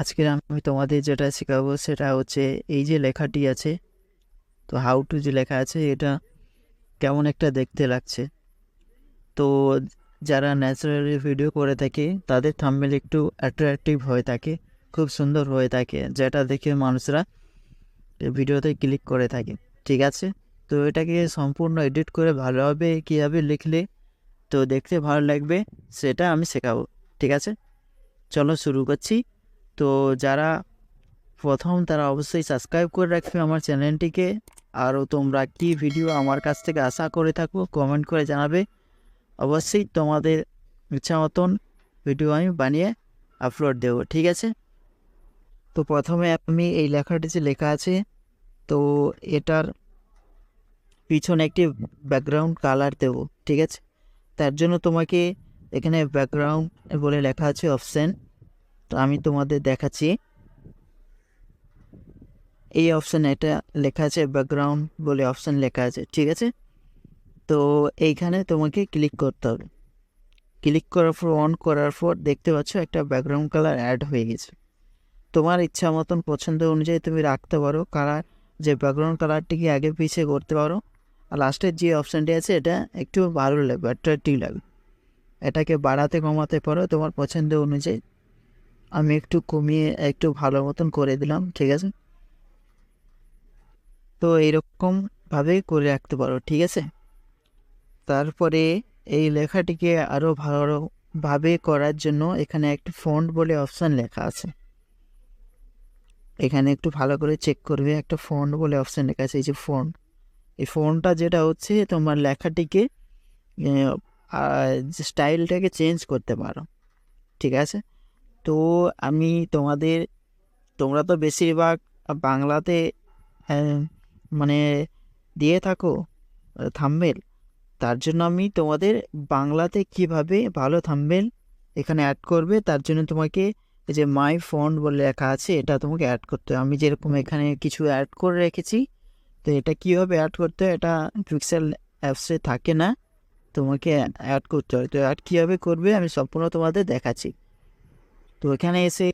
আজকে আমি তোমাদের যেটা শেখাবো সেটা হচ্ছে এই যে লেখাটি আছে, তো হাউ টু যে লেখা আছে এটা কেমন একটা দেখতে লাগছে। তো যারা ন্যাচারালি ভিডিও করে থাকে তাদের থাম্বেল একটু অ্যাট্রাকটিভ হয়ে থাকে, খুব সুন্দর হয়ে থাকে, যেটা দেখে মানুষরা ভিডিওতে ক্লিক করে থাকে, ঠিক আছে? তো এটাকে সম্পূর্ণ এডিট করে ভালোভাবে কীভাবে লিখলে, তো দেখতে ভালো লাগবে সেটা আমি শেখাবো, ঠিক আছে? চলো শুরু করছি। তো যারা প্রথম তারা অবশ্যই সাবস্ক্রাইব করে রাখবে আমার চ্যানেলটিকে আরও তোমরা কি ভিডিও আমার কাছ থেকে আশা করে থাকো কমেন্ট করে জানাবে। অবশ্যই তোমাদের ইচ্ছা মতন ভিডিও আমি বানিয়ে আপলোড দেবো, ঠিক আছে? তো প্রথমে আমি এই লেখাটি যে লেখা আছে, তো এটার পিছনে একটি ব্যাকগ্রাউন্ড কালার দেবো, ঠিক আছে? তার জন্য তোমাকে এখানে ব্যাকগ্রাউন্ড বলে লেখা আছে অপশান তো আমি তোমাদের দেখাচ্ছি। এই অপশানে এটা লেখা আছে ব্যাকগ্রাউন্ড বলে অপশান লেখা আছে, ঠিক আছে? তো এইখানে তোমাকে ক্লিক করতে হবে। ক্লিক করার পর অন করার পর দেখতে পাচ্ছ একটা ব্যাকগ্রাউন্ড কালার অ্যাড হয়ে গেছে। তোমার ইচ্ছা মতন পছন্দ অনুযায়ী তুমি রাখতে পারো কালার যে ব্যাকগ্রাউন্ড কালারটিকে আগে পিছিয়ে করতে পারো? আর লাস্টের যে অপশানটি আছে, এটা একটু ভালো লাগবে অ্যাট্রাক্টিভ লাগবে। এটাকে বাড়াতে কমাতে পারো তোমার পছন্দ অনুযায়ী। আমি একটু কমিয়ে, একটু ভালো মতন করে দিলাম, ঠিক আছে? তো এইরকমভাবে করে রাখতে পারো, ঠিক আছে? তারপরে এই লেখাটিকে আরও ভালোভাবে করার জন্য এখানে একটি ফন্ট বলে অপশান লেখা আছে। এখানে একটু ভালো করে চেক করবে, একটা ফন্ট বলে অপশান লেখা আছে, এই যে ফন্ট এই ফোনটা যেটা হচ্ছে, তোমার লেখাটিকে স্টাইলটাকে চেঞ্জ করতে পারো, ঠিক আছে? তো আমি তোমাদের, তোমরা তো বেশিরভাগ বাংলাতে মানে দিয়ে থাকো থাম্বেল তার জন্য আমি তোমাদের বাংলাতে কীভাবে ভালো থাম্বেল এখানে অ্যাড করবে, তার জন্য তোমাকে যে মাই ফন্ট বলে লেখা আছে, এটা তোমাকে অ্যাড করতে হবে। আমি যেরকম এখানে কিছু অ্যাড করে রেখেছি, তো এটা কীভাবে অ্যাড করতে হয় এটা পিক্সেল অ্যাপসে থাকে না, তোমাকে অ্যাড করতে হয়। তো অ্যাড কীভাবে করবে আমি সম্পূর্ণ তোমাদের দেখাচ্ছি। তো এখানে এসে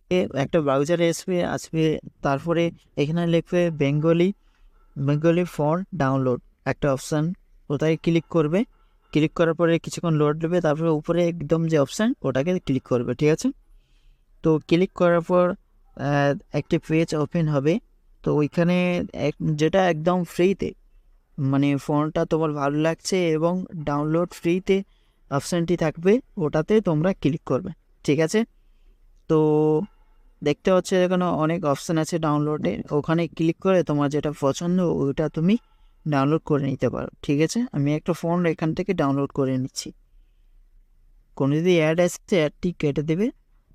একটা ব্রাউজারে আসবে আসবে তারপরে এখানে লিখবে বেঙ্গলি বেঙ্গলি ফন্ট ডাউনলোড একটা অপশান ওটাকে ক্লিক করবে ক্লিক করার পরে কিছুক্ষণ লোড নেবে, তারপরে উপরে একদম যে অপশান ওটাকে ক্লিক করবে, ঠিক আছে? তো ক্লিক করার পর একটি পেজ ওপেন হবে। তো ওইখানে এক, যেটা একদম ফ্রিতে মানে ফোনটা তোমার ভালো লাগছে এবং ডাউনলোড ফ্রিতে অপশানটি থাকবে, ওটাতে তোমরা ক্লিক করবে, ঠিক আছে? তো দেখতে হচ্ছে এখানে অনেক অপশান আছে ডাউনলোডে ওখানে ক্লিক করে তোমার যেটা পছন্দ, ওইটা তুমি ডাউনলোড করে নিতে পারো, ঠিক আছে? আমি একটা ফোন এখান থেকে ডাউনলোড করে নিচ্ছি। কোনো যদি অ্যাড আসছে অ্যাডটি কেটে দেবে।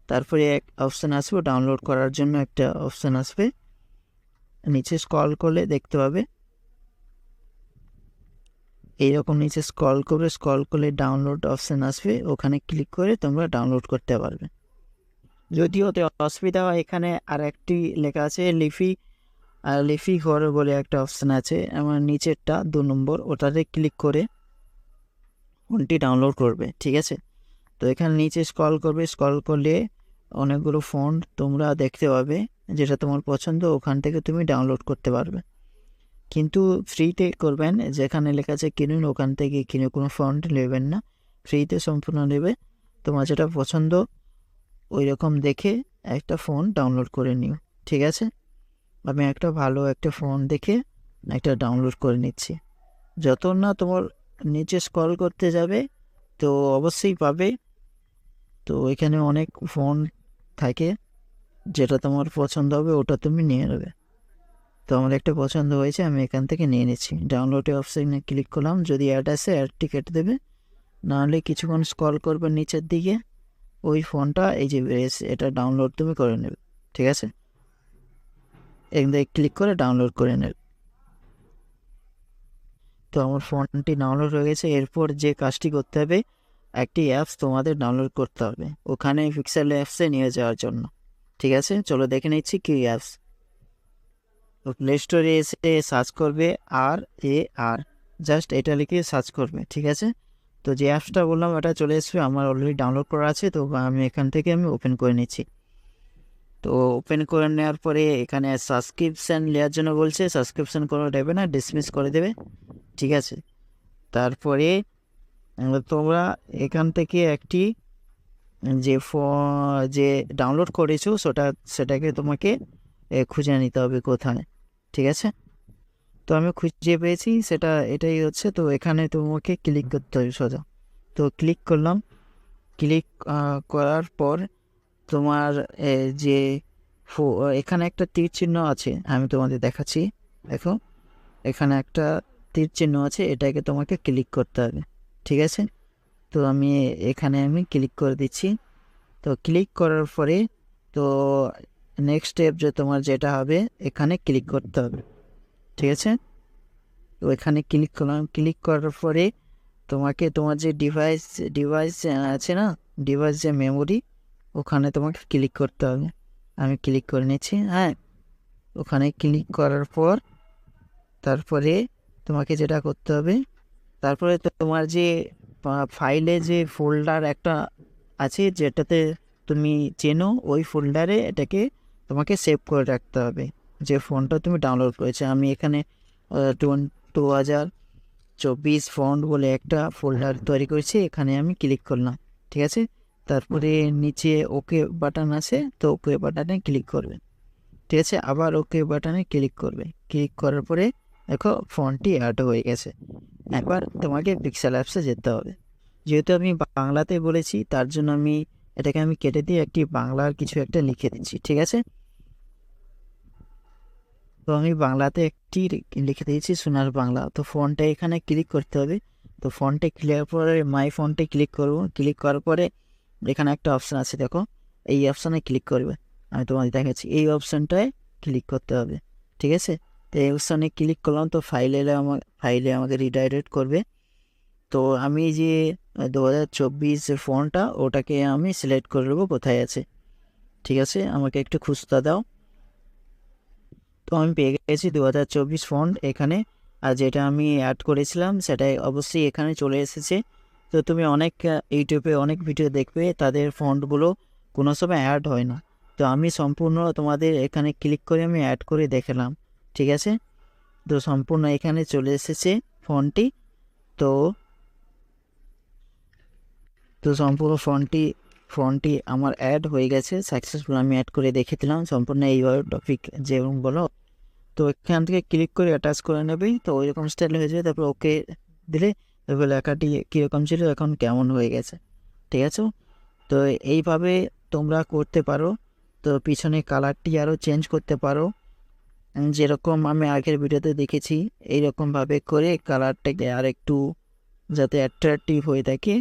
তারপরে এক অপশান আসবে ডাউনলোড করার জন্য একটা অপশান আসবে। নিচে স্কল করলে দেখতে পাবে। এইরকম নিচে স্কল করবে স্কল করলে ডাউনলোড অপশান আসবে। ওখানে ক্লিক করে তোমরা ডাউনলোড করতে পারবে। যদিও অসুবিধা হয়, এখানে আর একটি লেখা আছে, লিফি লিফি ঘর বলে একটা অপশান আছে, আমার নিচেরটা দু নম্বর, ওটাতে ক্লিক করে ফোনটি ডাউনলোড করবে, ঠিক আছে? তো এখানে নিচে স্ক্রল করবে স্ক্রল করলে অনেকগুলো ফোন তোমরা দেখতে পাবে, যেটা তোমার পছন্দ, ওখান থেকে তুমি ডাউনলোড করতে পারবে। কিন্তু ফ্রিতে করবেন, যেখানে লেখা আছে কিনুন, ওখান থেকে কিনে কোনো ফন্ট নেবেন না ফ্রিতে সম্পূর্ণ নেবে, তোমার যেটা পছন্দ ওই রকম দেখে একটা ফোন ডাউনলোড করে নিও, ঠিক আছে? আমি একটা ভালো একটা ফোন দেখে একটা ডাউনলোড করে নিচ্ছি। যত না তোমার নিচে স্ক্রল করতে যাবে, তো অবশ্যই পাবে। তো এখানে অনেক ফোন থাকে, যেটা তোমার পছন্দ হবে ওটা তুমি নিয়ে নেবে। তো আমার একটা পছন্দ হয়েছে, আমি এখান থেকে নিয়ে নিচ্ছি। ডাউনলোডে অপশানে ক্লিক করলাম, যদি অ্যাড আসে অ্যাড কেটে দেবে। নাহলে কিছুক্ষণ স্কল করবে নিচের দিকে। ওই ফোনটা এই যে এটা ডাউনলোড তুমি করে নেবে, ঠিক আছে? এখান ক্লিক করে ডাউনলোড করে নেবে। তো আমার ফোনটি ডাউনলোড হয়ে গেছে, এরপর যে কাজটি করতে হবে, একটি অ্যাপস তোমাদের ডাউনলোড করতে হবে, ওখানে পিক্সেল অ্যাপসে নিয়ে যাওয়ার জন্য, ঠিক আছে? চলো দেখে নিচ্ছি কি অ্যাপস তো প্লে স্টোরে এসে সার্চ করবে আর এ আর জাস্ট এটা লিখে সার্চ করবে, ঠিক আছে? তো যে অ্যাপসটা বললাম, ওটা চলে আসবে আমার অলরেডি ডাউনলোড করা আছে, তো আমি এখান থেকে আমি ওপেন করে নিচ্ছি। তো ওপেন করে নেওয়ার পরে এখানে সাবস্ক্রিপশান নেওয়ার জন্য বলছে সাবস্ক্রিপশান করে দেবে না ডিসমিস করে দেবে, ঠিক আছে? তারপরে তোমরা এখান থেকে একটি, যে ফ- যে ডাউনলোড করেছ, সেটা, সেটাকে তোমাকে খুঁজে নিতে হবে কোথায়, ঠিক আছে? তো আমি খুঁজে পেয়েছি, সেটা এটাই হচ্ছে। তো এখানে তোমাকে ক্লিক করতে হবে সোজা। তো ক্লিক করলাম। ক্লিক করার পর তোমার যে এখানে একটা তীর চিহ্ন আছে, আমি তোমাদের দেখাচ্ছি। দেখো, এখানে একটা তীর চিহ্ন আছে, এটাকে তোমাকে ক্লিক করতে হবে। ঠিক আছে? তো আমি এখানে আমি ক্লিক করে দিচ্ছি। তো ক্লিক করার পরে, তো নেক্সট স্টেপ যে তোমার যেটা হবে, এখানে ক্লিক করতে হবে। ঠিক আছে? তো এখানে ক্লিক করলাম ক্লিক করার পরে তোমাকে তোমার যে ডিভাইস ডিভাইস আছে না? ডিভাইস যে মেমোরি ওখানে তোমাকে ক্লিক করতে হবে। আমি ক্লিক করে নিচ্ছি হ্যাঁ? ওখানে ক্লিক করার পর তারপরে তোমাকে যেটা করতে হবে, তারপরে তোমার যে ফাইলে যে ফোল্ডার একটা আছে যেটাতে তুমি চেনো, ওই ফোল্ডারে এটাকে তোমাকে সেভ করে রাখতে হবে। যে ফোনটা তুমি ডাউনলোড করেছ। আমি এখানে টু হাজার চব্বিশ ফন্ট বলে একটা ফোল্ডার তৈরি করেছি। এখানে আমি ক্লিক করলাম, ঠিক আছে? তারপরে নিচে ওকে বাটন আছে, তো ওকে বাটনে ক্লিক করবে, ঠিক আছে? আবার ওকে বাটনে ক্লিক করবে। ক্লিক করার পরে দেখো ফোনটি অ্যাড হয়ে গেছে। একবার তোমাকে পিক্সেল অ্যাপসে যেতে হবে। যেহেতু আমি বাংলাতে বলেছি, তার জন্য আমি এটাকে আমি কেটে দিয়ে একটি বাংলার কিছু একটা লিখে দিচ্ছি, ঠিক আছে? তো আমি বাংলাতে একটি লিখে দিয়েছি সোনার বাংলা। তো ফোনটা এখানে ক্লিক করতে হবে। তো ফোনটা ক্লিয়ার পরে মাই ফোনটা ক্লিক করব। ক্লিক করার পরে এখানে একটা অপশান আছে, দেখো। এই অপশানে ক্লিক করবে। আমি তোমাদের দেখাচ্ছি। এই অপশানটায় ক্লিক করতে হবে। ঠিক আছে? তো এই অপশানে ক্লিক করলাম তো ফাইলে আমার ফাইলে আমাকে রিডাইরেক্ট করবে। তো আমি যে দু হাজার চব্বিশ ফোনটা ওটাকে আমি সিলেক্ট করে নেব কোথায় আছে। ঠিক আছে? আমাকে একটু খুঁজতে দাও। তো আমি পেয়ে গেছি দু হাজার চব্বিশ ফন্ট এখানে। আর যেটা আমি অ্যাড করেছিলাম, সেটাই অবশ্যই এখানে চলে এসেছে। তো তুমি অনেক ইউটিউবে অনেক ভিডিও দেখবে, তাদের ফন্টগুলো কোনো সময় অ্যাড হয় না। তো আমি সম্পূর্ণ তোমাদের এখানে ক্লিক করে আমি অ্যাড করে দেখলাম, ঠিক আছে? তো সম্পূর্ণ এখানে চলে এসেছে ফন্টটি। তো তো সম্পূর্ণ ফোনটি ফোনটি আমার অ্যাড হয়ে গেছে সাকসেসফুল আমি অ্যাড করে দেখে দিলাম, সম্পূর্ণ এইভাবে টপিক যেরকম বলো। তো এখান থেকে ক্লিক করে অ্যাটাচ করে নেবে, তো ওই রকম স্টাইল হয়ে যাবে, তারপর ওকে দিলে তারপর লেখাটি কীরকম ছিল, এখন কেমন হয়ে গেছে, ঠিক আছে? তো এইভাবে তোমরা করতে পারো, তো পিছনে কালারটি আরও চেঞ্জ করতে পারো। যেরকম আমি আগের ভিডিওতে দেখেছি এইরকমভাবে করে কালারটাকে আর একটু যাতে অ্যাট্রাকটিভ হয়ে থাকে।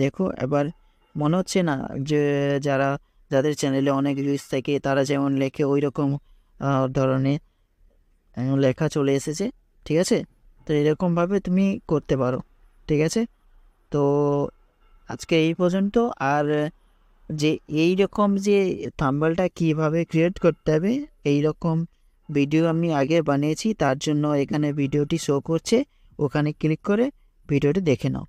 দেখো, এবার মনে হচ্ছে না যে যারা, যাদের চ্যানেলে অনেক ভিউজ থাকে, তারা যেমন লেখে ওই রকম ধরনের লেখা চলে এসেছে, ঠিক আছে? তো এরকমভাবে তুমি করতে পারো, ঠিক আছে? তো আজকে এই পর্যন্ত, আর যে এই রকম যে থাম্বলটা কীভাবে ক্রিয়েট করতে হবে এই রকম ভিডিও আমি আগে বানিয়েছি, তার জন্য এখানে ভিডিওটি শো করছে, ওখানে ক্লিক করে ভিডিওটি দেখে নাও।